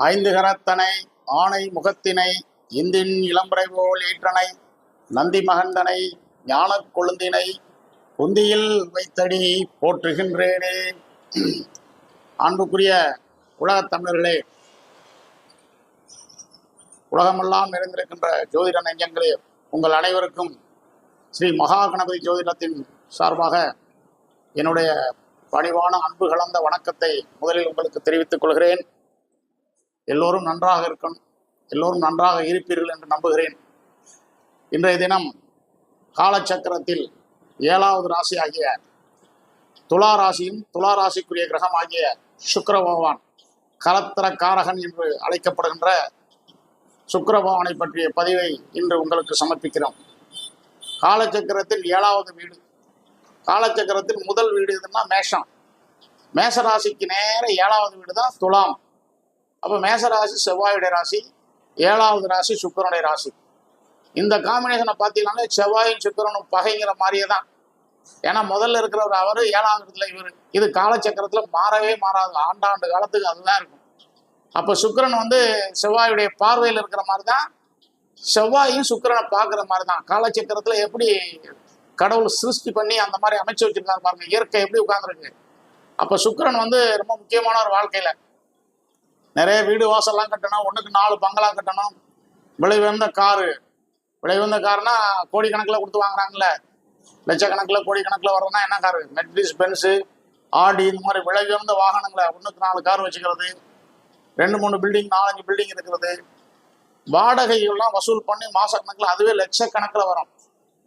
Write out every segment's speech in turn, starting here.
ஐந்து கரத்தனை ஆணை முகத்தினை இந்தின் இளம்பரை போல் ஈற்றனை நந்தி மகந்தனை ஞானக் கொழுந்தினை குந்தியில் வைத்தடி போற்றுகின்றேனே. அன்புக்குரிய உலகத் தமிழர்களே உலகமெல்லாம் நிறைந்திருக்கின்ற ஜோதிட நெஞ்சங்களே உங்கள் அனைவருக்கும் ஸ்ரீ மகா கணபதி ஜோதிடத்தின் சார்பாக என்னுடைய பணிவான அன்பு கலந்த வணக்கத்தை முதலில் உங்களுக்கு தெரிவித்துக் கொள்கிறேன். எல்லோரும் நன்றாக இருக்கணும். எல்லோரும் நன்றாக இருப்பீர்கள் என்று நம்புகிறேன். இன்றைய தினம் காலச்சக்கரத்தில் ஏழாவது ராசி ஆகிய துலா ராசியும் துலா ராசிக்குரிய கிரகம் ஆகிய சுக்கர பகவான் கலத்திர காரகன் என்று அழைக்கப்படுகின்ற சுக்கர பகவானை பற்றிய பதிவை இன்று உங்களுக்கு சமர்ப்பிக்கிறோம். காலச்சக்கரத்தில் ஏழாவது வீடு. காலச்சக்கரத்தில் முதல் வீடு எதுன்னா மேஷம். மேஷ ராசிக்கு நேர ஏழாவது வீடு தான் துலாம். அப்போ மேசராசி செவ்வாயுடைய ராசி ஏழாவது ராசி சுக்கிரனுடைய ராசி. இந்த காம்பினேஷனை பார்த்தீங்கன்னா செவ்வாயும் சுக்கிரனும் பகைங்கிற மாதிரியே தான். ஏன்னா முதல்ல இருக்கிறவர் அவர் ஏழாவது இடத்துல இவர். இது காலச்சக்கரத்தில் மாறவே மாறாது. ஆண்டாண்டு காலத்துக்கு அதுதான் இருக்கும். அப்போ சுக்கிரன் வந்து செவ்வாயுடைய பார்வையில் இருக்கிற மாதிரி தான் செவ்வாயும் சுக்கிரனை பார்க்குற மாதிரி தான் காலச்சக்கரத்தில் எப்படி கடவுள் சிருஷ்டி பண்ணி அந்த மாதிரி அமைச்சு வச்சிருக்காரு பாருங்க. இயற்கை எப்படி உட்காந்துருக்கு அப்போ சுக்கிரன் வந்து ரொம்ப முக்கியமான ஒரு வாழ்க்கையில். நிறைய வீடு வாசல்லாம் கட்டணும் ஒன்றுக்கு நாலு பங்களா கட்டணும். விலை உயர்ந்த காரு. விலை உயர்ந்த காருனா கோடிக்கணக்கில் கொடுத்து வாங்குறாங்கல்ல. லட்சக்கணக்கில் கோடிக்கணக்கில் வர்றதுனா என்ன காரு? மெட்ரிஸ் பென்ஸு ஆடி இந்த மாதிரி விலை உயர்ந்த வாகனங்களை ஒன்றுக்கு நாலு கார் வச்சுக்கிறது. ரெண்டு மூணு பில்டிங் நாலஞ்சு பில்டிங் இருக்கிறது. வாடகைகள்லாம் வசூல் பண்ணி மாசக்கணக்கில் அதுவே லட்சக்கணக்கில் வரும்.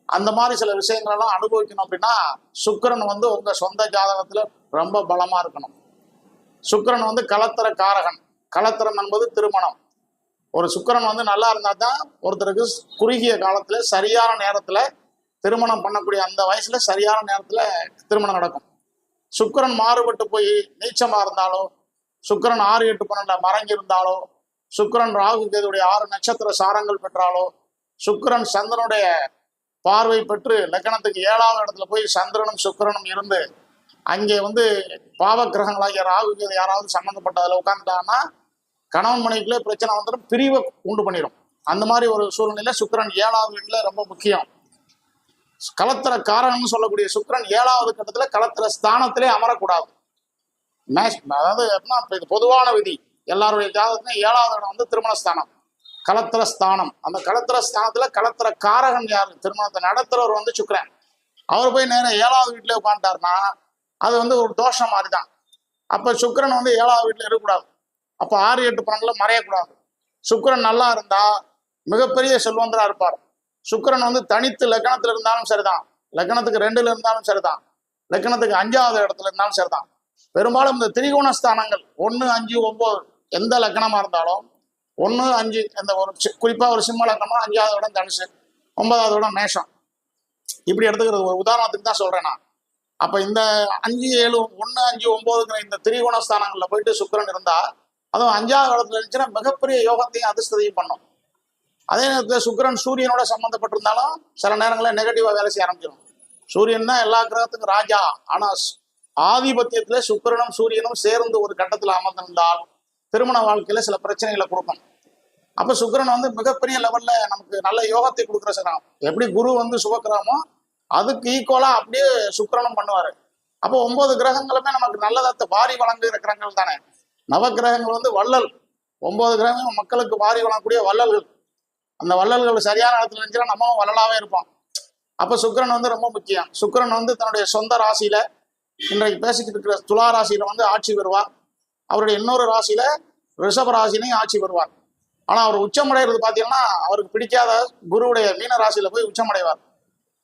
அந்த மாதிரி சில விஷயங்களெல்லாம் அனுபவிக்கணும் அப்படின்னா சுக்கிரன் வந்து உங்கள் சொந்த ஜாதகத்தில் ரொம்ப பலமாக இருக்கணும். சுக்கிரன் வந்து கலத்திர காரகன். கலத்திரம் என்பது திருமணம். ஒரு சுக்கிரன் வந்து நல்லா இருந்தால் தான் ஒருத்தருக்கு குறுகிய காலத்தில் சரியான நேரத்தில் திருமணம் பண்ணக்கூடிய அந்த வயசுல சரியான நேரத்தில் திருமணம் நடக்கும். சுக்கிரன் மாறுபட்டு போய் நீச்சமாக இருந்தாலோ சுக்கிரன் ஆறு எட்டு பன்னெண்டு மறைஞ்சி இருந்தாலோ சுக்கரன் ராகு கேதுடைய ஆறு நட்சத்திர சாரங்கள் பெற்றாலோ சுக்கிரன் சந்திரனுடைய பார்வை பெற்று லக்கணத்துக்கு ஏழாவது இடத்துல போய் சந்திரனும் சுக்கிரனும் இருந்து அங்கே வந்து பாவ கிரகங்களாகிய ராகு கேது யாராவது சம்மந்தப்பட்டதில் உட்காந்துட்டாங்கன்னா கணவன் மனைவிக்குள்ளே பிரச்சனை வந்துடும் பிரிவை உண்டு பண்ணிடும். அந்த மாதிரி ஒரு சூழ்நிலையில சுக்கிரன் ஏழாவது வீட்டில் ரொம்ப முக்கியம். கலத்திர காரகம்னு சொல்லக்கூடிய சுக்கிரன் ஏழாவது கட்டத்துல கலத்திர ஸ்தானத்திலே அமரக்கூடாது. அதாவது எப்படின்னா இது பொதுவான விதி. எல்லாருடைய ஜாதகத்திலும் ஏழாவது இடம் வந்து திருமணஸ்தானம் கலத்திர ஸ்தானம். அந்த கலத்திர ஸ்தானத்துல கலத்திர காரகன் யாரு? திருமணத்தை நடத்துறவர் வந்து சுக்கரன். அவர் போய் நேரம் ஏழாவது வீட்டுல உட்காந்துட்டாருன்னா அது வந்து ஒரு தோஷம் மாதிரி தான் அப்ப சுக்கரன் வந்து ஏழாவது வீட்டுல இருக்கக்கூடாது. அப்போ ஆறு எட்டு பன்னெண்டுல மறையக்கூடாது. சுக்கரன் நல்லா இருந்தா மிகப்பெரிய செல்வந்தரா இருப்பார். சுக்கரன் வந்து தனித்து லக்னத்துல இருந்தாலும் சரிதான். லக்னத்துக்கு ரெண்டுல இருந்தாலும் சரிதான். லக்னத்துக்கு அஞ்சாவது இடத்துல இருந்தாலும் சரிதான். பெரும்பாலும் இந்த திரிகோண ஸ்தானங்கள் ஒன்று அஞ்சு ஒன்பது எந்த லக்னமா இருந்தாலும் ஒன்று அஞ்சு இந்த ஒரு சி- குறிப்பா ஒரு சிம்ம லக்னமா அஞ்சாவது இடம் தனுசு ஒன்பதாவது இடம் மேஷம். இப்படி எடுத்துக்கிறது. ஒரு உதாரணத்துக்கு தான் சொல்றேன் நான். அப்ப இந்த அஞ்சு ஏழு ஒன்று அஞ்சு ஒன்பதுங்கிற இந்த திரிகோண ஸ்தானங்கள்ல போயிட்டு சுக்கிரன் இருந்தா அதுவும் அஞ்சாவது இடத்துல இருந்துச்சுன்னா மிகப்பெரிய யோகத்தையும் அதிர்ஷ்டத்தையும் பண்ணும். அதே நேரத்தில் சுக்கிரன் சூரியனோட சம்மந்தப்பட்டிருந்தாலும் சில நேரங்களில் நெகட்டிவாக வேலை செய்ய ஆரம்பிச்சிடும் சூரியன் தான் எல்லா கிரகத்துக்கும் ராஜா. ஆனால் ஆதிபத்தியத்துல சுக்கரனும் சூரியனும் சேர்ந்து ஒரு கட்டத்தில் அமர்ந்திருந்தால் திருமண வாழ்க்கையில சில பிரச்சனைகளை கொடுக்கும். அப்ப சுக்கிரன் வந்து மிகப்பெரிய லெவல்ல நமக்கு நல்ல யோகத்தை கொடுக்குற சிரம் எப்படி குரு வந்து சுபக்கிரமோ அதுக்கு ஈக்குவலா அப்படியே சுக்கரனும் பண்ணுவாரு. அப்போ ஒன்பது கிரகங்களுமே நமக்கு நல்லதத்தை வாரி வழங்குகிற கிரகங்கள் தானே. நவக்கிரகங்கள் வந்து வள்ளல். ஒன்பது கிரகங்கள் மக்களுக்கு மாறி வளரக்கூடிய வள்ளல்கள். அந்த வள்ளல்கள் சரியான இடத்துல நினைச்சா நம்மளும் வள்ளலாவே இருப்போம். அப்ப சுக்கிரன் வந்து ரொம்ப முக்கியம். சுக்கிரன் வந்து தன்னுடைய சொந்த ராசியில இன்றைக்கு பேசிக்கிட்டு இருக்கிற துலா ராசியில வந்து ஆட்சி பெறுவார். அவருடைய இன்னொரு ராசியில ரிஷப ராசிலையும் ஆட்சி பெறுவார். ஆனா அவர் உச்சமடைகிறது பாத்தீங்கன்னா அவருக்கு பிடிக்காத குருவுடைய மீன ராசியில போய் உச்சமடைவார்.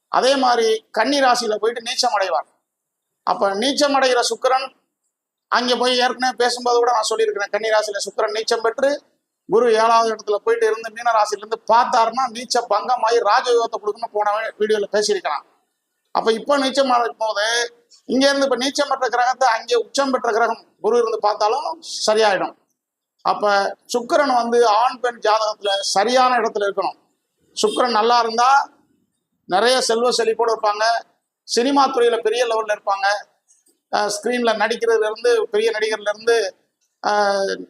அதே மாதிரி கன்னி ராசியில போயிட்டு நீச்சம் அடைவார் அப்ப நீச்சம் அடைகிற சுக்கிரன் அங்கே போய் ஏற்கனவே பேசும்போது கூட நான் சொல்லியிருக்கிறேன் கன்னி சுக்கரன் சுக்கிரன் நீச்சம் பெற்று குரு ஏழாவது இடத்துல போயிட்டு இருந்து மீனராசிலிருந்து பார்த்தாருன்னா நீச்ச பங்கமாகி ராஜயோகத்தை கொடுக்குன்னு போன வீடியோல பேசியிருக்கிறான். அப்ப இப்போ நீச்சம் போது இங்க இருந்து இப்ப நீச்சம் பெற்ற கிரகத்தை அங்கே உச்சம் பெற்ற கிரகம் குரு இருந்து பார்த்தாலும் சரியாயிடும். அப்ப சுக்கிரன் வந்து ஆண் பெண் ஜாதகத்துல சரியான இடத்துல இருக்கணும். சுக்கரன் நல்லா இருந்தா நிறைய செல்வ செழிப்போடு இருப்பாங்க. சினிமா துறையில பெரிய லெவல்ல இருப்பாங்க. ஸ்க்ரீனில் நடிக்கிறதுல இருந்து பெரிய நடிகர்ல இருந்து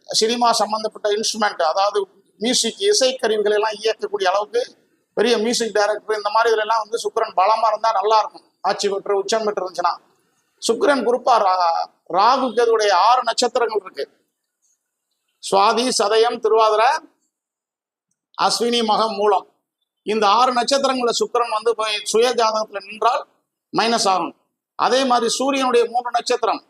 சினிமா சம்மந்தப்பட்ட இன்ஸ்ட்ருமெண்ட் அதாவது மியூசிக் இசைக்கருவிகள் எல்லாம் இயக்கக்கூடிய அளவுக்கு பெரிய மியூசிக் டைரக்டர் இந்த மாதிரி இதிலெல்லாம் வந்து சுக்கரன் பலமாக இருந்தால் நல்லா இருக்கும் ஆட்சி பெற்று உச்சம் பெற்று இருந்துச்சுன்னா சுக்கரன் குறிப்பாக ரா- ராகு கேதுடைய ஆறு நட்சத்திரங்கள் இருக்கு. சுவாதி சதயம் திருவாதிரை அஸ்வினி மகம் மூலம். இந்த ஆறு நட்சத்திரங்களில் சுக்கரன் வந்து போய் சுய ஜாதகத்தில் நின்றால் மைனஸ் ஆகும். அதே மாதிரி சூரியனுடைய மூன்று நட்சத்திரம்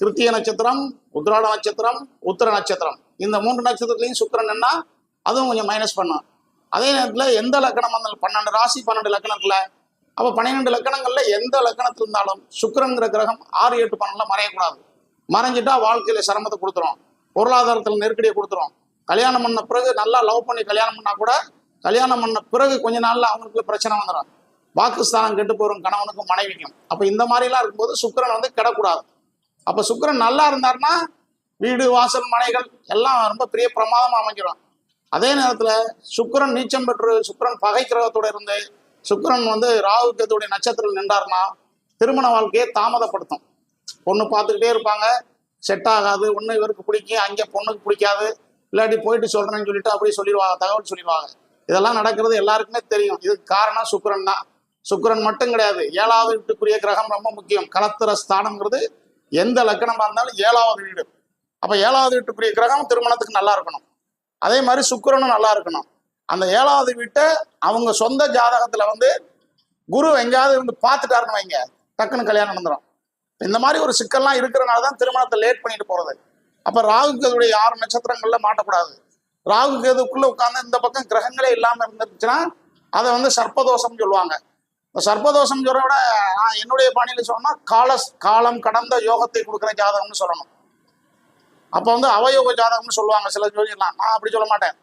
கிருத்திய நட்சத்திரம் உத்ராட நட்சத்திரம் உத்திர நட்சத்திரம். இந்த மூன்று நட்சத்திரத்துலையும் சுக்கரன் என்ன அதுவும் கொஞ்சம் மைனஸ் பண்ணும். அதே நேரத்தில் எந்த லக்கணம் வந்தாலும் பன்னெண்டு ராசி பன்னெண்டு லக்கணத்தில் அப்போ பன்னிரெண்டு லக்கணங்களில் எந்த லக்கணத்தில் இருந்தாலும் சுக்கரங்கிற கிரகம் ஆறு எட்டு பன்னெண்டில் மறையக்கூடாது. மறைஞ்சிட்டா வாழ்க்கையில் சிரமத்தை கொடுத்துரும். பொருளாதாரத்தில் நெருக்கடியை கொடுத்துரும். கல்யாணம் பண்ண பிறகு நல்லா லவ் பண்ணி கல்யாணம் பண்ணால் கூட கல்யாணம் பண்ண பிறகு கொஞ்ச நாளில் அவங்களுக்குள்ள பிரச்சனை வந்துடும் வாக்குஸ்தானம் கெட்டு போயிடும் கணவனுக்கும் மனைவிக்கும். அப்போ இந்த மாதிரிலாம் இருக்கும்போது சுக்கரன் வந்து கிடக்கூடாது. அப்போ சுக்கரன் நல்லா இருந்தாருன்னா வீடு வாசல் மனைகள் எல்லாம் ரொம்ப பெரிய பிரமாதமாக அமைஞ்சிடும் அதே நேரத்துல சுக்கரன் நீச்சம் பெற்று சுக்கிரன் பகை இருந்து சுக்கரன் வந்து ராகு கேதுடைய நட்சத்திரம் நின்றாருன்னா திருமண வாழ்க்கையை தாமதப்படுத்தும். பொண்ணு பார்த்துக்கிட்டே இருப்பாங்க. செட் ஆகாது. ஒன்று இவருக்கு பிடிக்கும் அங்கே பொண்ணுக்கு பிடிக்காது. இல்லாட்டி போயிட்டு சொல்றேன்னு சொல்லிட்டு அப்படியே சொல்லிடுவாங்க தகவல் சொல்லிடுவாங்க. இதெல்லாம் நடக்கிறது எல்லாருக்குமே தெரியும். இதுக்கு காரணம் சுக்கரன் தான். சுக்கிரன் மட்டும் கிடையாது. ஏழாவது வீட்டுக்குரிய கிரகம் ரொம்ப முக்கியம். கலத்திர ஸ்தானம்ங்கிறது எந்த லக்கணமா இருந்தாலும் ஏழாவது வீடு. அப்போ ஏழாவது வீட்டுக்குரிய கிரகம் திருமணத்துக்கு நல்லா இருக்கணும். அதே மாதிரி சுக்கிரனும் நல்லா இருக்கணும். அந்த ஏழாவது வீட்டை அவங்க சொந்த ஜாதகத்துல வந்து குரு எங்கேயாவது இருந்து பார்த்துட்டாருன்னு வைங்க. டக்குன்னு கல்யாணம் நடந்துடும் இந்த மாதிரி ஒரு சிக்கல்லாம் இருக்கிறனால தான் திருமணத்தை லேட் பண்ணிட்டு போறது. அப்போ ராகு கேதுடைய ஆறு நட்சத்திரங்கள்ல மாட்டக்கூடாது. ராகு கேதுக்குள்ள உட்கார்ந்து இந்த பக்கம் கிரகங்களே இல்லாமல் இருந்துச்சுன்னா அதை வந்து சர்ப்பதோஷம்னு சொல்லுவாங்க. சர்ப்பதோஷம் சொல்ற விட நான் என்னுடைய பாணியில சொன்னா கால காலம் கடந்த யோகத்தை கொடுக்குற ஜாதகம்னு சொல்லணும். அப்போ வந்து அவயோக ஜாதகம்னு சொல்லுவாங்க சில சொல்லிடலாம் நான் அப்படி சொல்ல மாட்டேன்.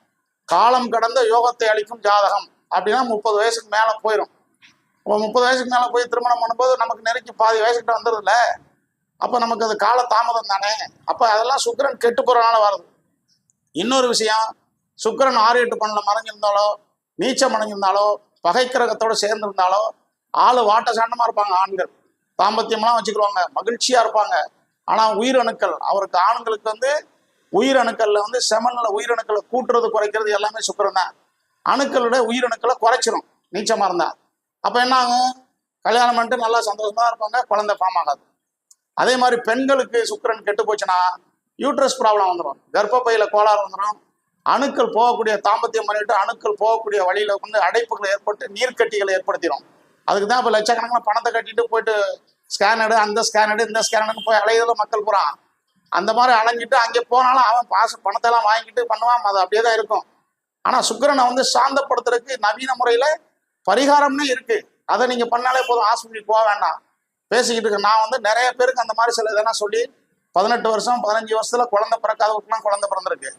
காலம் கடந்த யோகத்தை அளிக்கும் ஜாதகம் அப்படின்னா முப்பது வயசுக்கு மேலே போயிடும் இப்போ முப்பது வயசுக்கு மேலே போய் திருமணம் பண்ணும்போது நமக்கு நெருக்கி பாதி வயசுக்கிட்ட வந்துடுதுல்ல அப்போ நமக்கு அது கால தாமதம் தானே? அப்போ அதெல்லாம் சுக்கரன் கெட்டு போகிறனால வருது. இன்னொரு விஷயம் சுக்கிரன் ஆறு எட்டு பண்ணல மறைஞ்சிருந்தாலோ நீச்சம் அடைஞ்சிருந்தாலோ பகை கிரகத்தோட சேர்ந்திருந்தாலோ ஆளு வாட்ட சாண்டமா இருப்பாங்க ஆண்கள். தாம்பத்தியம்லாம் வச்சுக்கிடுவாங்க. மகிழ்ச்சியா இருப்பாங்க. ஆனா உயிரணுக்கள். அவருக்கு ஆண்களுக்கு வந்து உயிரணுக்கள்ல வந்து செமன்ல உயிரணுக்களை கூட்டுறது குறைக்கிறது எல்லாமே சுக்கரம் தான். அணுக்களோட உயிரணுக்களை குறைச்சிரும். நீச்சமா இருந்தா. அப்ப என்ன ஆகும்? கல்யாணம் பண்ணிட்டு நல்லா சந்தோஷமா இருப்பாங்க. குழந்தை ஃபார்ம் ஆகாது. அதே மாதிரி பெண்களுக்கு சுக்கரன் கெட்டு போச்சுன்னா யூட்ரஸ் ப்ராப்ளம் வந்துடும் கர்ப்பப்பையில கோளாறு வந்துடும் அணுக்கள் போகக்கூடிய தாம்பத்தியம் பண்ணிட்டு அணுக்கள் போகக்கூடிய வழியில வந்து அடைப்புகளை ஏற்பட்டு நீர்க்கட்டிகளை ஏற்படுத்திடும் அதுக்கு தான் இப்போ லட்சக்கணக்கில் பணத்தை கட்டிட்டு போயிட்டு ஸ்கேன் எடு அந்த ஸ்கேன் எடு இந்த ஸ்கேன் போய் அலையிறதுல மக்கள் போகிறான் அந்த மாதிரி அலைஞ்சிட்டு அங்கே போனாலும் அவன் பாச பணத்தை எல்லாம் வாங்கிட்டு பண்ணுவான் அது அப்படியே தான் இருக்கும். ஆனால் சுக்கரனை வந்து சாந்தப்படுத்துறதுக்கு நவீன முறையில் பரிகாரம்னு இருக்கு. அதை நீங்க பண்ணாலே போதும் ஹாஸ்பிட்டலுக்கு போக வேண்டாம். பேசிக்கிட்டு இருக்க நான் வந்து நிறைய பேருக்கு அந்த மாதிரி சில இதெல்லாம் சொல்லி பதினெட்டு வருஷம் பதினஞ்சு வருஷத்துல குழந்தை பிறக்காதவருக்குலாம் குழந்தை பிறந்திருக்கு.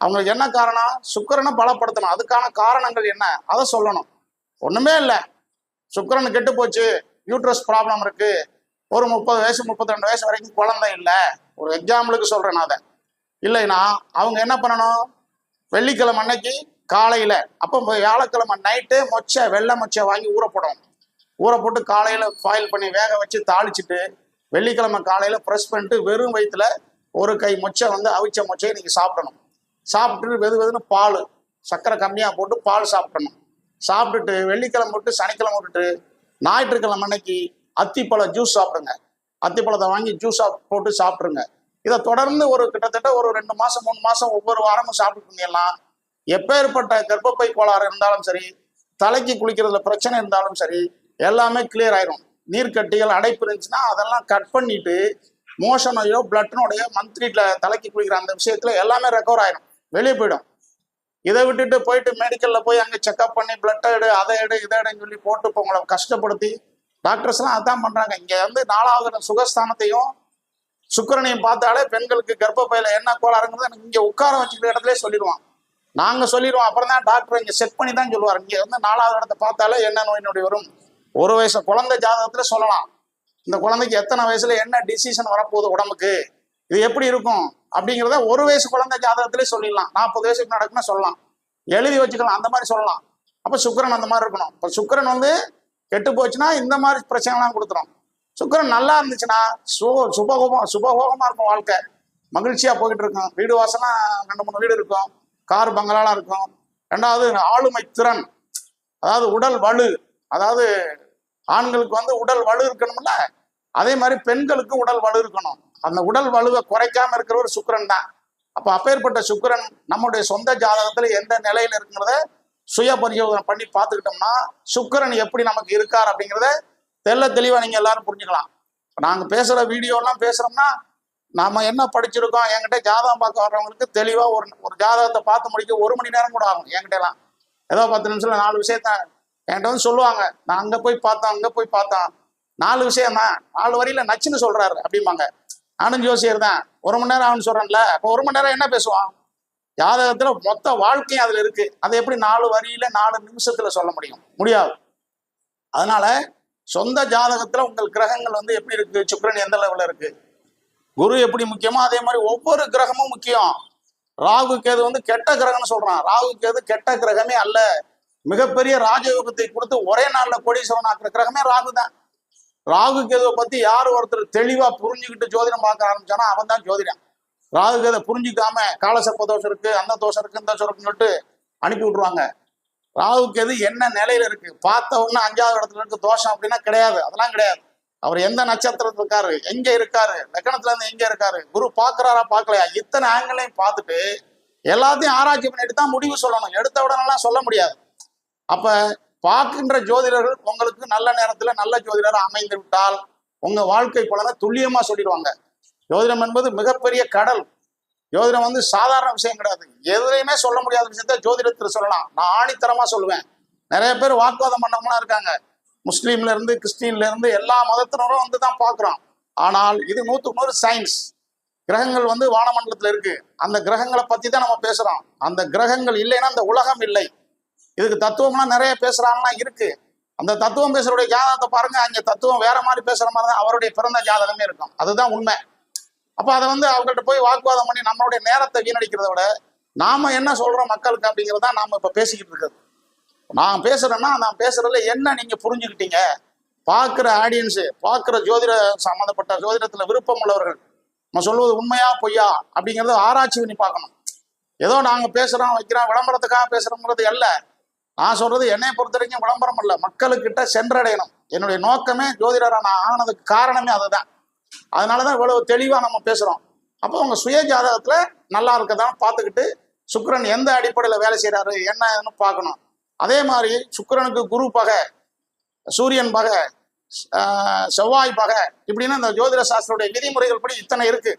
அவங்களுக்கு என்ன காரணம்? சுக்கரனை பலப்படுத்தணும். அதுக்கான காரணங்கள் என்ன? அதை சொல்லணும். ஒண்ணுமே இல்லை. சுக்கரன் கெட்டு போச்சு. யூட்ரஸ் ப்ராப்ளம் இருக்கு. ஒரு முப்பது வயசு முப்பத்தி ரெண்டு வயசு வரைக்கும் குழந்தை இல்லை. ஒரு எக்ஸாம்பிளுக்கு சொல்றேன் நான் அதை. இல்லைன்னா அவங்க என்ன பண்ணணும்? வெள்ளிக்கிழமை அன்னைக்கு காலையில அப்போ வியாழக்கிழமை நைட்டு மொச்சை வெள்ளை மொச்சை வாங்கி ஊற போடணும். ஊற போட்டு காலையில ஃபாயில் பண்ணி வேக வச்சு தாளிச்சிட்டு வெள்ளிக்கிழமை காலையில ப்ரெஸ் பண்ணிட்டு வெறும் வயிற்றுல ஒரு கை மொச்சை வந்து அவிச்ச மொச்சையை நீங்க சாப்பிடணும். சாப்பிட்டுட்டு வெது வெதுன்னு பால் சர்க்கரை கம்மியாக போட்டு பால் சாப்பிடணும். சாப்பிட்டுட்டு வெள்ளிக்கிழமை விட்டு சனிக்கிழமை விட்டுட்டு ஞாயிற்றுக்கிழமை அன்னைக்கு அத்திப்பழ ஜூஸ் சாப்பிடுங்க. அத்திப்பழத்தை வாங்கி ஜூஸ் போட்டு சாப்பிட்ருங்க இதை தொடர்ந்து ஒரு கிட்டத்தட்ட ஒரு ரெண்டு மாசம் மூணு மாசம் ஒவ்வொரு வாரமும் சாப்பிட்டு இருந்தீங்கன்னா எப்பேற்பட்ட கர்ப்பப்பை கோளாறு இருந்தாலும் சரி தலைக்கு குளிக்கிறதுல பிரச்சனை இருந்தாலும் சரி எல்லாமே கிளியர் ஆயிரும். நீர்க்கட்டிகள் அடைப்பு இருந்துச்சுன்னா அதெல்லாம் கட் பண்ணிட்டு மோஷனையோ பிளட்னோடையோ மந்த்லியில் தலைக்கு குளிக்கிற அந்த விஷயத்துல எல்லாமே ரெக்கவர் ஆயிரும். வெளியே போயிடும். இதை விட்டுட்டு போயிட்டு மெடிக்கல்ல போய் அங்கே செக்அப் பண்ணி பிளட் எடு அதை எடு இதை எடுன்னு சொல்லி போட்டு இப்போ உங்களை கஷ்டப்படுத்தி டாக்டர்ஸ்லாம் அதான் பண்றாங்க. இங்க வந்து நாலாவது இடம் சுகஸ்தானத்தையும் சுக்கிரனையும் பார்த்தாலே பெண்களுக்கு கர்ப்பப்பையில என்ன கோளாறுங்கிறது எனக்கு இங்க உட்கார வச்சுக்கிற இடத்துல சொல்லிடுவான். நாங்க சொல்லிடுவோம். அப்புறம் தான் டாக்டர் இங்க செக் பண்ணி தான் சொல்லுவார். இங்க வந்து நாலாவது இடத்தை பார்த்தாலே என்ன நோய் நொடி வரும்? ஒரு வயசு குழந்தை ஜாதகத்துல சொல்லலாம். இந்த குழந்தைக்கு எத்தனை வயசுல என்ன டிசிஷன் வரப்போகுது உடம்புக்கு? இது எப்படி இருக்கும்? அப்படிங்கிறத ஒரு வயசு குழந்தை ஜாதகத்திலே சொல்லிடலாம். நாற்பது வயசுக்கு நடக்குன்னு சொல்லலாம். எழுதி வச்சுக்கலாம் அந்த மாதிரி சொல்லலாம். அப்போ சுக்கரன் அந்த மாதிரி இருக்கணும். இப்போ சுக்கரன் வந்து கெட்டு போச்சுன்னா இந்த மாதிரி பிரச்சனைலாம் கொடுத்துரும். சுக்கரன் நல்லா இருந்துச்சுன்னா சு சுபகோபம் சுபகோகமா இருக்கும் வாழ்க்கை. மகிழ்ச்சியா போயிட்டு இருக்கும். வீடு வாசலாம் ரெண்டு மூணு வீடு இருக்கும். கார் பங்களாலாம் இருக்கும். ரெண்டாவது ஆளுமை திறன். அதாவது உடல் வலு. அதாவது ஆண்களுக்கு வந்து உடல் வலு இருக்கணும்ல? அதே மாதிரி பெண்களுக்கு உடல் வலு இருக்கணும். அந்த உடல் வலுவை குறைக்காம இருக்கிறவர் சுக்கரன் தான். அப்போ அப்பேற்பட்ட சுக்கிரன் நம்முடைய சொந்த ஜாதகத்தில் எந்த நிலையில இருக்கிறத சுய பரிசோதனை பண்ணி பார்த்துக்கிட்டோம்னா சுக்கிரன் எப்படி நமக்கு இருக்கார் அப்படிங்கிறத தெள்ள தெளிவாக நீங்கள் எல்லாரும் புரிஞ்சுக்கலாம். நாங்கள் பேசுகிற வீடியோலாம் பேசுகிறோம்னா நாம என்ன படிச்சிருக்கோம் என்கிட்ட ஜாதகம் பார்க்க வர்றவங்களுக்கு தெளிவாக ஒரு ஒரு ஜாதகத்தை பார்த்து முடிக்க ஒரு மணி நேரம் கூட ஆகும் என்கிட்டலாம் ஏதோ பத்து நிமிஷத்தில் நாலு விஷயத்த என்கிட்ட வந்து சொல்லுவாங்க. நான் அங்கே போய் பார்த்தேன் அங்கே போய் பார்த்தேன் நாலு விஷயம் தான் நாலு வரையில நச்சுன்னு சொல்றாரு அப்படிம்பாங்க. நானும் ஜோசியர் தான். ஒரு மணி நேரம் ஆகும்னு சொல்றேன்ல. அப்போ ஒரு மணி நேரம் என்ன பேசுவான் ஜாதகத்துல மொத்த வாழ்க்கையும் அதுல இருக்கு. அதை எப்படி நாலு வரியில நாலு நிமிஷத்துல சொல்ல முடியும்? முடியாது. அதனால சொந்த ஜாதகத்துல உங்கள் கிரகங்கள் வந்து எப்படி இருக்கு? சுக்ரன் எந்த லெவல்ல இருக்கு? குரு எப்படி முக்கியமோ அதே மாதிரி ஒவ்வொரு கிரகமும் முக்கியம். ராகு கேது வந்து கெட்ட கிரகம்னு சொல்றான். ராகு கேது கெட்ட கிரகமே அல்ல. மிகப்பெரிய ராஜயோகத்தை கொடுத்து ஒரே நாள்ல கோடீஸ்வரன் ஆக்குற கிரகமே ராகு தான் ராகு கேதுவை பத்தி யார் ஒருத்தர் தெளிவா புரிஞ்சுக்கிட்டு ஜோதிடம் பார்க்க ஆரம்பிச்சானோ அவன் தான் ஜோதிடம். ராகு கேதை புரிஞ்சுக்காம காலசர்ப்ப தோஷம் இருக்கு அந்த தோஷம் இருக்கு இந்த தோஷம் இருக்குன்னு சொல்லிட்டு அனுப்பி விட்டுருவாங்க. ராகு கேது என்ன நிலையில இருக்கு? பார்த்த உடனே அஞ்சாவது இடத்துல இருக்கு தோஷம் அப்படின்னா கிடையாது. அதெல்லாம் கிடையாது. அவர் எந்த நட்சத்திரத்துல இருக்காரு? எங்க இருக்காரு? லக்கணத்துல இருந்து எங்க இருக்காரு? குரு பாக்குறாரா பார்க்கலையா? இத்தனை ஆங்கிளையும் பார்த்துட்டு எல்லாத்தையும் ஆராய்ச்சி பண்ணிட்டு தான் முடிவு சொல்லணும். எடுத்த உடனெல்லாம் சொல்ல முடியாது. அப்ப பார்க்கின்ற ஜோதிடர்கள் உங்களுக்கு நல்ல நேரத்துல நல்ல ஜோதிடர் அமைந்து விட்டால் உங்க வாழ்க்கை பலனை துல்லியமா சொல்லிடுவாங்க. ஜோதிடம் என்பது மிகப்பெரிய கடல். ஜோதிடம் வந்து சாதாரண விஷயம் கிடையாது. எதுலையுமே சொல்ல முடியாத விஷயத்த ஜோதிடத்தில் சொல்லலாம். நான் ஆணித்தரமா சொல்லுவேன். நிறைய பேர் வாக்குவாதம் பண்ணவங்களாம் இருக்காங்க. முஸ்லீம்ல இருந்து கிறிஸ்டின்ல இருந்து எல்லா மதத்தினரும் வந்து தான் பார்க்குறோம். ஆனால் இது நூத்துக்கு நூறு சயின்ஸ் கிரகங்கள் வந்து வானமண்டலத்துல இருக்கு. அந்த கிரகங்களை பத்தி தான் நம்ம பேசுறோம். அந்த கிரகங்கள் இல்லைன்னா அந்த உலகம் இல்லை. இதுக்கு தத்துவம்லாம் நிறைய பேசுறாங்கலாம் இருக்கு. அந்த தத்துவம் பேசுறவருடைய ஜாதகத்தை பாருங்க அங்க தத்துவம் வேற மாதிரி பேசுற மாதிரி தான் அவருடைய பிறந்த ஜாதகமே இருக்கும். அதுதான் உண்மை. அப்ப அதை வந்து அவங்கள்ட்ட போய் வாக்குவாதம் பண்ணி நம்மளுடைய நேரத்தை வீணடிக்கிறத விட நாம என்ன சொல்றோம் மக்களுக்கு அப்படிங்கிறத நாம இப்ப பேசிக்கிட்டு இருக்கிறது. நான் பேசுறேன்னா நான் பேசுறதுல என்ன நீங்க புரிஞ்சுக்கிட்டீங்க? பார்க்குற ஆடியன்ஸு பார்க்குற ஜோதிட சம்மந்தப்பட்ட ஜோதிடத்துல விருப்பம் உள்ளவர்கள் நம்ம சொல்வது உண்மையா பொய்யா அப்படிங்கிறத ஆராய்ச்சி பண்ணி பார்க்கணும். ஏதோ நாங்க பேசுறோம் வைக்கிறோம் விளம்பரத்துக்காக பேசுறோங்கிறது அல்ல. நான் சொல்றது என்னை பொறுத்த வரைக்கும் விளம்பரம் அல்ல மக்களுக்கிட்ட சென்றடையணும். என்னுடைய நோக்கமே ஜோதிடரா நான் ஆனதுக்கு காரணமே அதுதான். அதனாலதான் இவ்வளவு தெளிவா நம்ம பேசுறோம். அப்போ உங்க சுய ஜாதகத்துல நல்லா இருக்கதான் பார்த்துக்கிட்டு சுக்கிரன் எந்த அடிப்படையில வேலை செய்யறாரு என்னன்னு பார்க்கணும். அதே மாதிரி சுக்கிரனுக்கு குரு பகை சூரியன் பகை செவ்வாய் பகை இப்படின்னு இந்த ஜோதிட சாஸ்திரோடைய விதிமுறைகள் படி இத்தனை இருக்கு.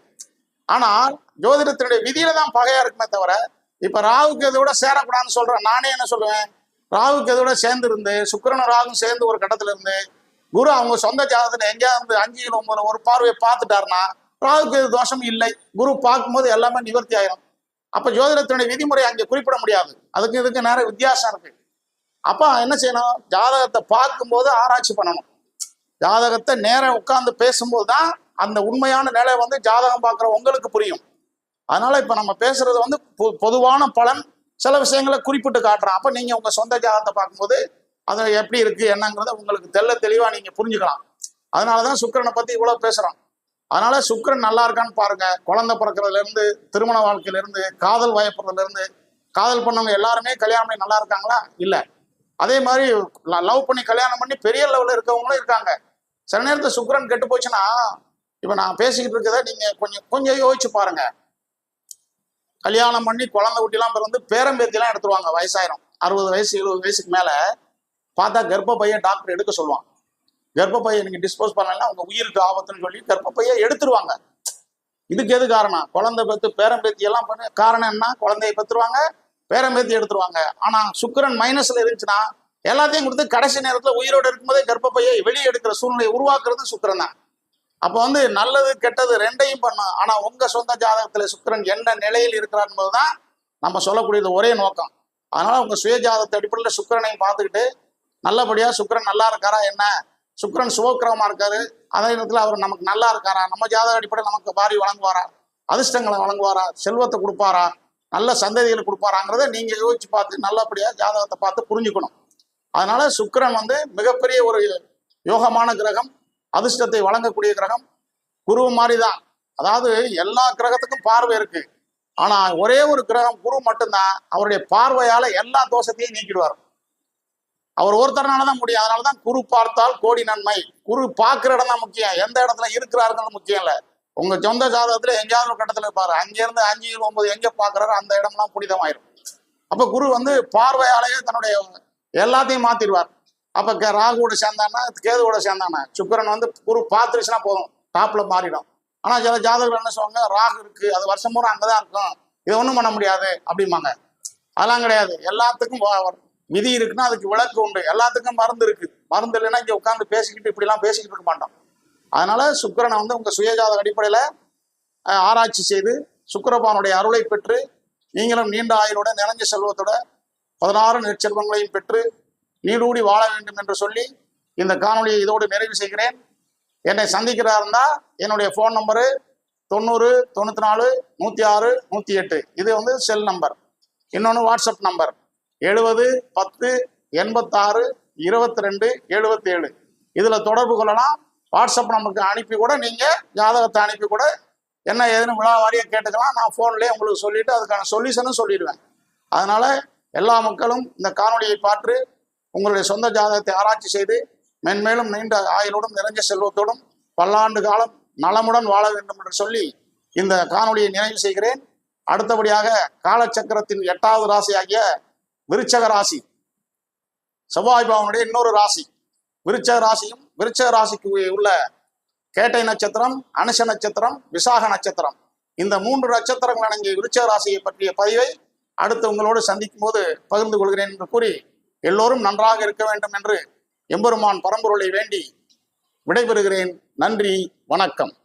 ஆனால் ஜோதிடத்தினுடைய விதியில தான் பகையா இருக்குமே தவிர இப்ப ராகுக்கு விட சேரக்கூடாதுன்னு சொல்றேன். நானே என்ன சொல்லுவேன்? ராகு இதோட சேர்ந்து இருந்து சுக்கரனும் ராகும் சேர்ந்து ஒரு கட்டத்துல இருந்து குரு அவங்க சொந்த ஜாதகத்துல எங்கேயாவது அஞ்சு ஒன்பது ஒரு பார்வையை பார்த்துட்டாருன்னா ராகு கேது தோஷம் இல்லை. குரு பார்க்கும்போது எல்லாமே நிவர்த்தி ஆயிரும். அப்ப ஜோதிடத்தினுடைய விதிமுறை அங்கே குறிப்பிட முடியாது. அதுக்கு இதுக்கு நிறைய வித்தியாசம் இருக்கு. அப்ப என்ன செய்யணும்? ஜாதகத்தை பார்க்கும்போது ஆராய்ச்சி பண்ணணும். ஜாதகத்தை நேரம் உட்கார்ந்து பேசும்போது தான் அந்த உண்மையான நிலை வந்து ஜாதகம் பார்க்குற உங்களுக்கு புரியும். அதனால இப்ப நம்ம பேசுறது வந்து பொ- பொதுவான பலன் சில விஷயங்களை குறிப்பிட்டு காட்டுறான். அப்போ நீங்கள் உங்கள் சொந்த ஜாதகத்தை பார்க்கும்போது அது எப்படி இருக்கு என்னங்கிறத உங்களுக்கு தெள்ள தெளிவாக நீங்கள் புரிஞ்சுக்கலாம். அதனாலதான் சுக்கரனை பற்றி இவ்வளோ பேசுகிறோம் அதனால சுக்கரன் நல்லா இருக்கான்னு பாருங்க. குழந்தை பிறக்கிறதுலேருந்து திருமண வாழ்க்கையிலேருந்து காதல் வயப்படுறதுலேருந்து காதல் பண்ணவங்க எல்லாருமே கல்யாணம் பண்ணி நல்லா இருக்காங்களா? இல்லை. அதே மாதிரி லவ் பண்ணி கல்யாணம் பண்ணி பெரிய லெவலில் இருக்கவங்களும் இருக்காங்க. சில நேரத்தில் சுக்கரன் கெட்டு போச்சுன்னா இப்போ நான் பேசிக்கிட்டு இருக்கதை நீங்கள் கொஞ்சம் கொஞ்சம் யோசிச்சு பாருங்கள் கல்யாணம் பண்ணி குழந்தை குட்டிலாம் பிறந்து பேரம்பேத்திலாம் எடுத்துருவாங்க வயசாயிரும். அறுபது வயசு எழுபது வயசுக்கு மேல பார்த்தா கர்ப்பப்பையை டாக்டர் எடுக்க சொல்லுவான். கர்ப்பப்பையை நீங்கள் டிஸ்போஸ் பண்ணலாம் உங்கள் உயிருக்கு ஆபத்துன்னு சொல்லி கர்ப்பப்பையை எடுத்துருவாங்க. இதுக்கு எது காரணம்? குழந்தை பத்து பேரம்பேத்தி எல்லாம் பண்ணி காரணம் என்ன? குழந்தைய பத்துருவாங்க பேரம்பேத்தி எடுத்துருவாங்க. ஆனா சுக்கிரன் மைனஸ்ல இருந்துச்சுன்னா எல்லாத்தையும் கொடுத்து கடைசி நேரத்துல உயிரோட இருக்கும்போதே கர்ப்பப்பையை வெளியே எடுக்கிற சூழ்நிலையை உருவாக்குறது சுக்கிரன் தான். அப்போ வந்து நல்லது கெட்டது ரெண்டையும் பண்ணும். ஆனால் உங்கள் சொந்த ஜாதகத்தில் சுக்கிரன் என்ன நிலையில் இருக்கிறார் என்பதுதான் நம்ம சொல்லக்கூடியது ஒரே நோக்கம். அதனால் உங்கள் சுய ஜாதகத்தை அடிப்படையில் சுக்கரனையும் பார்த்துக்கிட்டு நல்லபடியாக சுக்கரன் நல்லா இருக்காரா என்ன? சுக்கரன் சுபக்கிரகமா இருக்காரு. அதே நேரத்தில் அவர் நமக்கு நல்லா இருக்காரா? நம்ம ஜாதக அடிப்படையில் நமக்கு பாரி வழங்குவாரா? அதிர்ஷ்டங்களை வழங்குவாரா? செல்வத்தை கொடுப்பாரா? நல்ல சந்ததிகளை கொடுப்பாராங்கிறத நீங்கள் யோசிச்சு பார்த்து நல்லபடியாக ஜாதகத்தை பார்த்து புரிஞ்சுக்கணும். அதனால சுக்கரன் வந்து மிகப்பெரிய ஒரு யோகமான கிரகம். அதிர்ஷ்டத்தை வழங்கக்கூடிய கிரகம் குரு மாதிரி தான் அதாவது எல்லா கிரகத்துக்கும் பார்வை இருக்கு. ஆனா ஒரே ஒரு கிரகம் குரு மட்டும்தான் அவருடைய பார்வையால எல்லா தோஷத்தையும் நீக்கிடுவார். அவர் ஒருத்தர்னால தான் முடியும். அதனால தான் குரு பார்த்தால் கோடி நன்மை. குரு பார்க்குற இடம் தான் முக்கியம். எந்த இடத்துல இருக்கிறாருங்கிறது முக்கியம் இல்லை. உங்க சொந்த ஜாதகத்துல எங்கேயாவது ஒரு கட்டத்துல இருப்பாரு. அங்கிருந்து அஞ்சு ஒன்பது எங்க பாக்குறாரு அந்த இடம்லாம் புனிதமாயிரும். அப்ப குரு வந்து பார்வையாலேயே தன்னுடைய எல்லாத்தையும் மாத்திடுவார். அப்ப கே- ராகுவோட சேர்ந்தானா கேதுவோட சேர்ந்தானா? சுக்கரன் வந்து குரு பார்த்துருச்சுன்னா போதும். டாப்ல மாறிடும். ஆனா சில ஜாதகர்கள் என்ன சொல்லுவாங்க ராகு இருக்கு அது வருஷம் பூரா அங்கதான் இருக்கும். இதை ஒண்ணும் பண்ண முடியாது அப்படிம்பாங்க. அதெல்லாம் கிடையாது. எல்லாத்துக்கும் வ- விதி இருக்குன்னா அதுக்கு விளக்கு உண்டு. எல்லாத்துக்கும் மருந்து இருக்கு. மருந்து இல்லைன்னா இங்க உட்காந்து பேசிக்கிட்டு இப்படிலாம் பேசிக்கிட்டு இருக்க மாட்டோம். அதனால சுக்கரனை வந்து உங்க சுயஜாதக அடிப்படையில ஆராய்ச்சி செய்து சுக்கரபானுடைய அருளை பெற்று நீங்களும் நீண்ட ஆயுளோட நிறைஞ்ச செல்வத்தோட பதினாறு நெற்செல்வங்களையும் பெற்று நீடூடி வாழ வேண்டும் என்று சொல்லி இந்த காணொலியை இதோடு நிறைவு செய்கிறேன். என்னை சந்திக்கிறதா இருந்தா என்னுடைய ஃபோன் நம்பரு தொண்ணூறு தொண்ணூத்தி நாலு நூத்தி ஆறு நூத்தி எட்டு இது வந்து செல் நம்பர் இன்னொன்று வாட்ஸ்அப் நம்பர் எழுபது பத்து எண்பத்தாறு இருபத்தி ரெண்டு எழுபத்தி ஏழு இதுல தொடர்பு கொள்ளலாம். வாட்ஸ்அப் நம்பருக்கு அனுப்பி கூட நீங்க ஜாதகத்தை அனுப்பி கூட என்ன ஏதுன்னு விழா வாரியா கேட்டுக்கலாம். நான் ஃபோன்லேயே உங்களுக்கு சொல்லிட்டு அதுக்கான சொல்யூஷனும் சொல்லிடுவேன். அதனால எல்லா மக்களும் இந்த காணொலியை பார்த்து உங்களுடைய சொந்த ஜாதகத்தை ஆராய்ச்சி செய்து மென்மேலும் நீண்ட ஆயுளோடும் நிறைஞ்ச செல்வத்தோடும் பல்லாண்டு காலம் நலமுடன் வாழ வேண்டும் என்று சொல்லி இந்த காணொலியை நிறைவு செய்கிறேன். அடுத்தபடியாக காலச்சக்கரத்தின் எட்டாவது ராசியாகிய விருச்சக ராசி. செவ்வாய் பவனுடைய இன்னொரு ராசி. விருச்சக ராசியும் விருச்சக ராசிக்கு உள்ள கேட்டை நட்சத்திரம் அனுஷ நட்சத்திரம் விசாக நட்சத்திரம். இந்த மூன்று நட்சத்திரங்கள் அடங்கிய விருச்சக ராசியை பற்றிய பதிவை அடுத்து உங்களோடு சந்திக்கும் போது பகிர்ந்து கொள்கிறேன் என்று கூறி எல்லோரும் நன்றாக இருக்க வேண்டும் என்று எம்பெருமான் பரம்பொருளை வேண்டி விடைபெறுகிறேன். நன்றி வணக்கம்.